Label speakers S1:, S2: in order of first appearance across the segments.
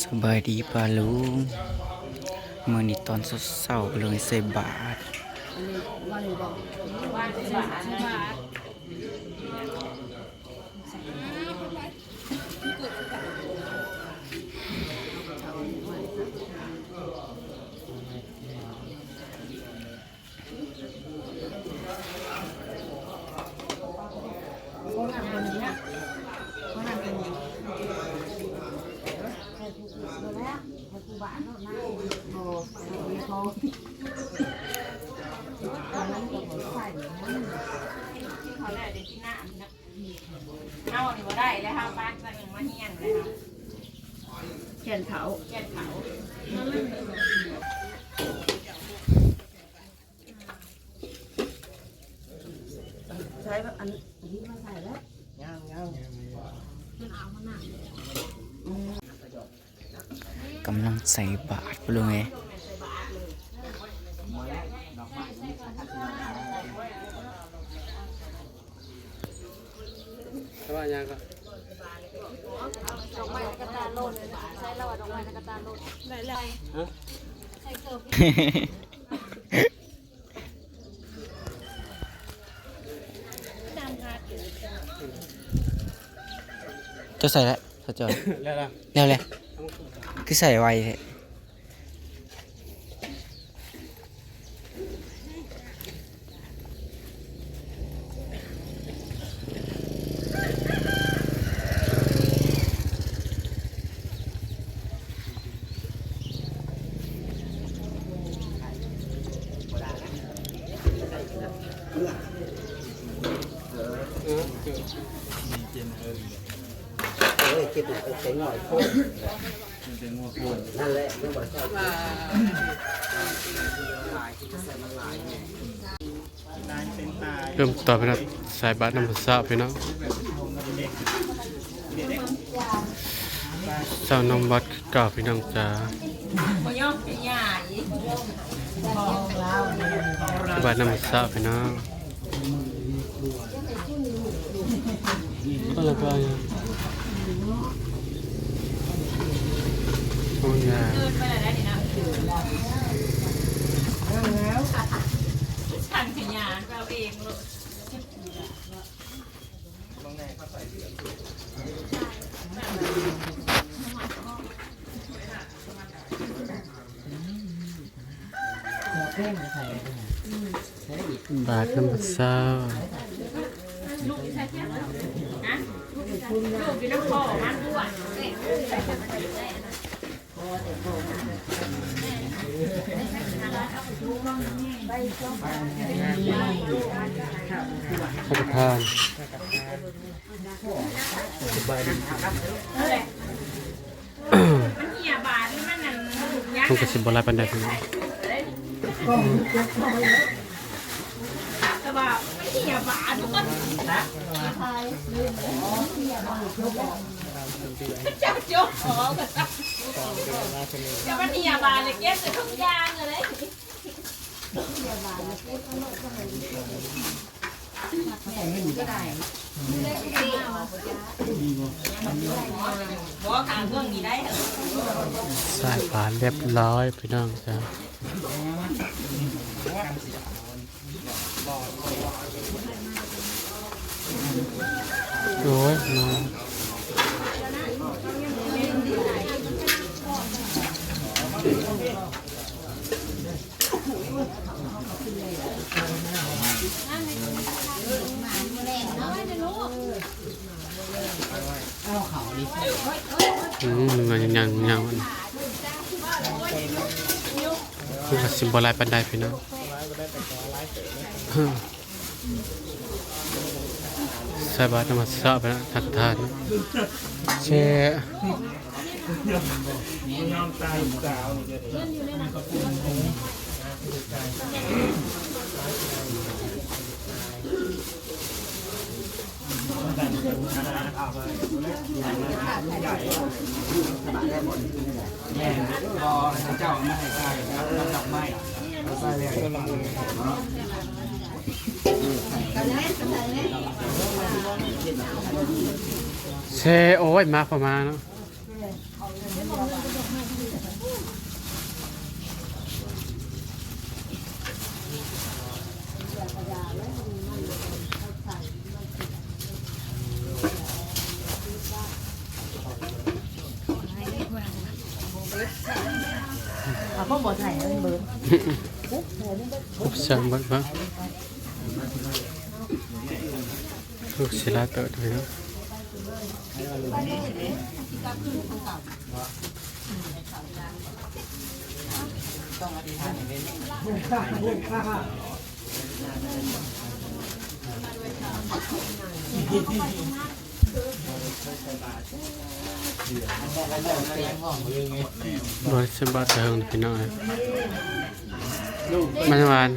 S1: สบายดีปาลุงเมื่อนี้ตอนเศร้าๆเลยใส่บาท
S2: เขาได้เด็กที่หน้านะเอาอันนี้มาได้แล้วครับบ้านจะยังมาเฮียนเลยครับ
S3: แขนเขา
S2: แก่เขา
S3: ใช้อันนี้มาใส่แล้ว
S1: กำลัง ใส่บาทปาลุงเอ้ย
S4: แต่ว่ายังก็
S5: ดอกไม้ในกระตาโลดใช้แล้วว่าดอกไม้ในกระตาโลดได้เลยใช้เกิบดำค่ะ
S1: เจะใส่แล้วเขาจอย
S4: แล้วล่ะ
S1: แล้ว เลยคือใส่ไวแท้
S4: เออเจอ
S6: เอ้ยคิดหน่อยเสียงหน่อยโคตร นั่นแหละไม่บอกชอบลายที่จะใส่มันลายเนี่ย
S4: เริ่มต่อไปนะสายบัตรน้ำมันสาพี่น้องสาวนมบัตรเก่าพี่น้องจ้า
S2: พย
S4: บัตรน้ำมันสาพี่น้องอะไรก็ยังโอ้ยา
S2: เดินไปเลยได้ดีนะช่างขยันเราเองเลย
S4: บาทน้ำมันสา
S2: ลูกใช่ไหมฮะลูกอยู่น้ำคอมันด้วน
S4: พระประธาน
S2: มันเหี่ยบาดนี่มันนั่นยัก
S4: มัน
S2: ษ์
S4: ก็สิบหลายปานใดพี่น้อง
S2: แต่ว่ามันเหี่ยบาดทุกคนนะเจ้าโจ้ขอกันจะมันเหี่ยบาดเลยเก็บใส่ทุกอย่างเลยบอกทางเรื่องนี้ได้เหรอ
S4: สายบาเรียบร้อยพี่น้องจ้าโอ้ยมา อืมมันยังยังยังมันมันก็สิบหลายปานใดพี่น้องฮึ่มใส่บาตรนมัสสะไปนะทักทานเชะเชโอ้ยมาประมาณเนาะ
S3: เอาพ่อบอกใส่เงินเบิร์น
S4: ทุ บซ้ำบัดบ่ลูกศิลาเติดไปเนบริษัทบาทเทิงพี่น้องมันหวาน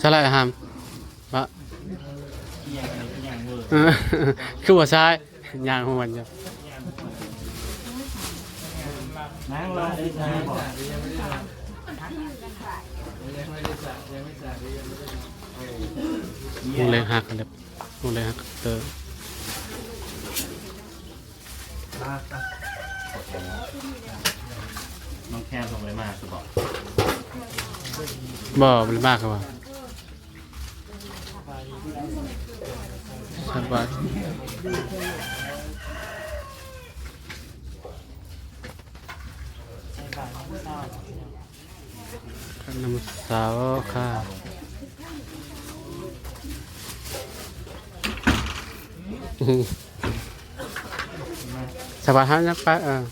S4: สลายหามวะเออ คือว่าซ้ายยางหัวจ้ะ
S6: นั่งรอได้ใช่บอก
S4: วงเลยหักกันเลยวงเลยหักเตอร์
S6: น้องแคมส่งเลยมาคือบอก
S4: บ่มันมากครับว่า สบาทขนมสาวค่ะสบายฮะนักปะเออ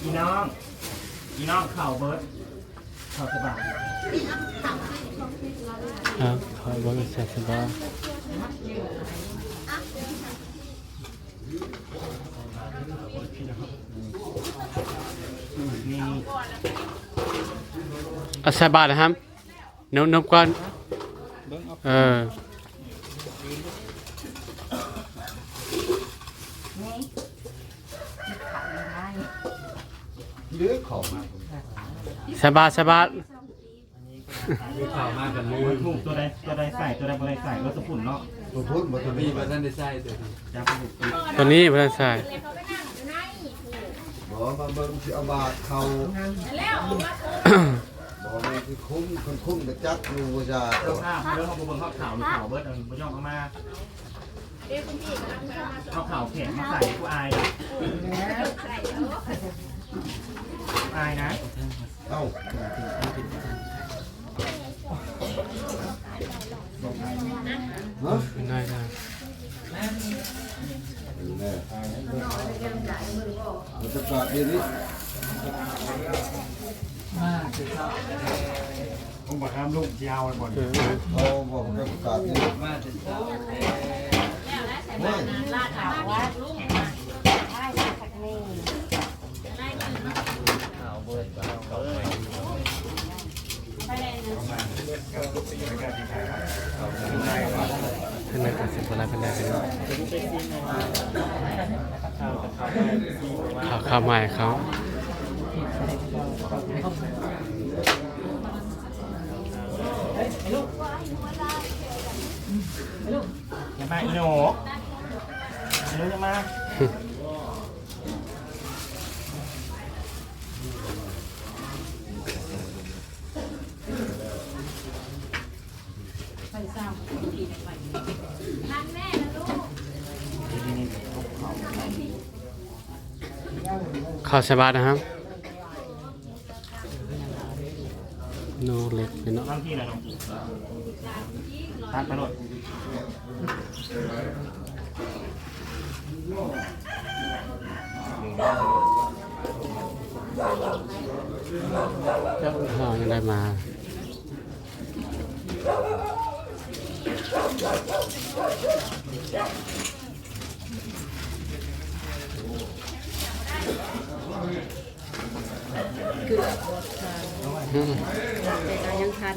S6: พี่น้องพี่น้องเข่าเบิร์ดเข่าสบาย
S4: ครับขอบอกเสร็จสบายเอาใส่บาทนะครับนมนมก่อนเออสบายสบาย
S6: ข่าวมากกันเลยถูกตัวใดตัวใดใส่ตัวใดบ่ได้ใส่รถสปุ่นเนาะ
S7: บ่พูดบ่ตัวนี้บ่ทันได้ใช้ตัวนี้
S6: จะไปบุกติด
S4: ตัวนี้เพื่อนใส่
S7: บ่มาเบิ่งสิเอาบาทเขา
S2: แล้ว
S7: บ่แม่นคือคุ้มคนคุ้มก็จักอยู่ว่าจะ
S6: เจ้าข้ามเรื่องเขาบ่เบิ่งข้าวขาวหรือขาวเบิร์ดเออบ่ย่องเอามาข้าวขาวแข็งมาใส่กูอายนะอายนะ
S7: เอ้า ฮะ
S4: ไม่ได้ได้
S7: แน่บรรยากาศเดี๋ยวนี้
S6: ผมบอกห้ามลูกยาวไปบ่น
S4: เออ
S7: เอาบอกบรรยากาศเดี๋ยวนี้ไม่
S2: ลาดขาวว่าลุง
S4: ท่านนายตัดสินใจเป็นไรเป็นข่าวข่าวใหม่เขา
S6: อย่ามาอีโหนอีโหนจะมา
S4: ข่าวสบายนะครับโนเล็กเป็นเนาะ
S6: บางที่นะน้องตัดไปหมด
S4: เจ้าข่าวยังได้มา อืม
S3: แต่ก็ยังทัน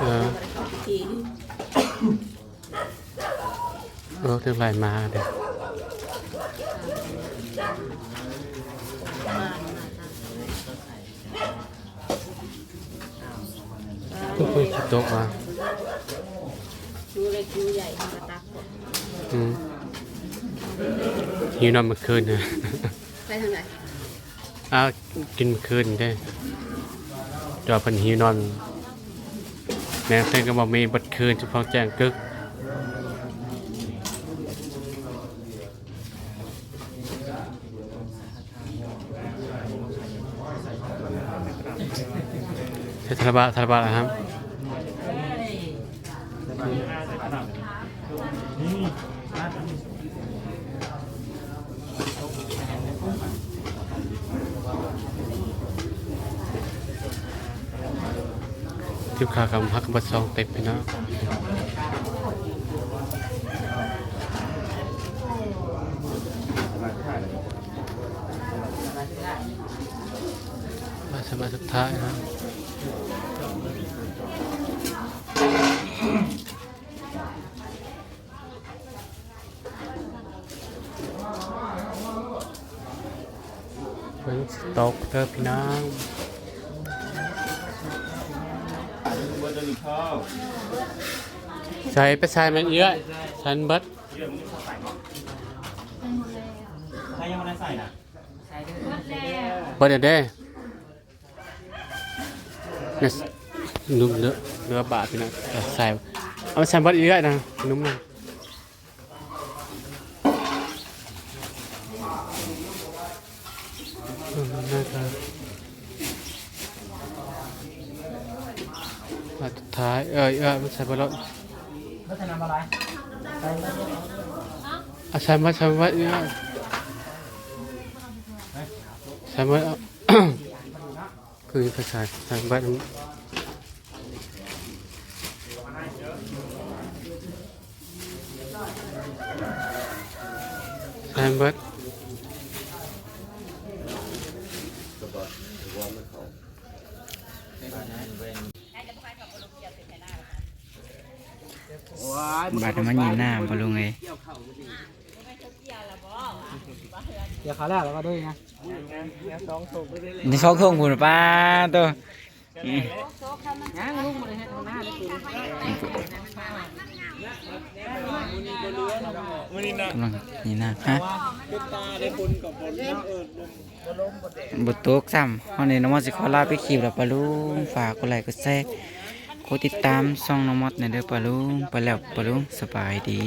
S4: เออ
S3: ที
S4: เออถึงไหลมาเด้อทุกคนคิดตกว่า
S2: คิวเล็กคิวใหญ่มาตัก
S4: อืมหิวนอนเมื่อคืนนะ
S2: ไปทางไหน
S4: อ้ากินคืนได้จอพันหิวนอนแม่เส้นก็บอกมีบัดคืนเฉพาะแจ้งกึกเทศบาลทบาลครับ ทิพขากำพักบัดซองเต็มไปนะมาสมาสุดท้ายนะฝนตกเด้อพี่น้อง ใส่ไปใส่มันเยอะฉันเบิด
S6: ใครยังไม่ได้ใส่นะ
S4: เบิดเดี๋ยวเด้เนี่ยนุ่มเนื้อเนื้อบาดพี่นะใส่เอามาใส่เบิดเยอะนะนุ่มนะน่าจะ มาสุดท้ายเออเออมันใส่เบิดแล้ว
S6: พัฒนาอะไร
S4: อาใส่มาใส่มาเยอะใส่มาเอาคือภาษาทางบ้านใส่เบิ
S1: บาดมันยินหน้าบ่ลุงเอ้ย
S6: เดี๋ยวเขาแล้วเราก็ด้วยนะ
S1: นี่ซอกทงพุ่นป้าตัวอืม
S2: ย่างลุงมาเลยฮะหน้าเลยคุณ
S1: กำลังนี่นะฮะบุตกซ้ำวันนี้น้องมอสสิขอลาไปคลิปแล้วปะลุงฝากกดไลค์กดแชร์ กดติดตามช่องน้องมอสในเด้อปะลุงปะแล้วปะลุงสบายดี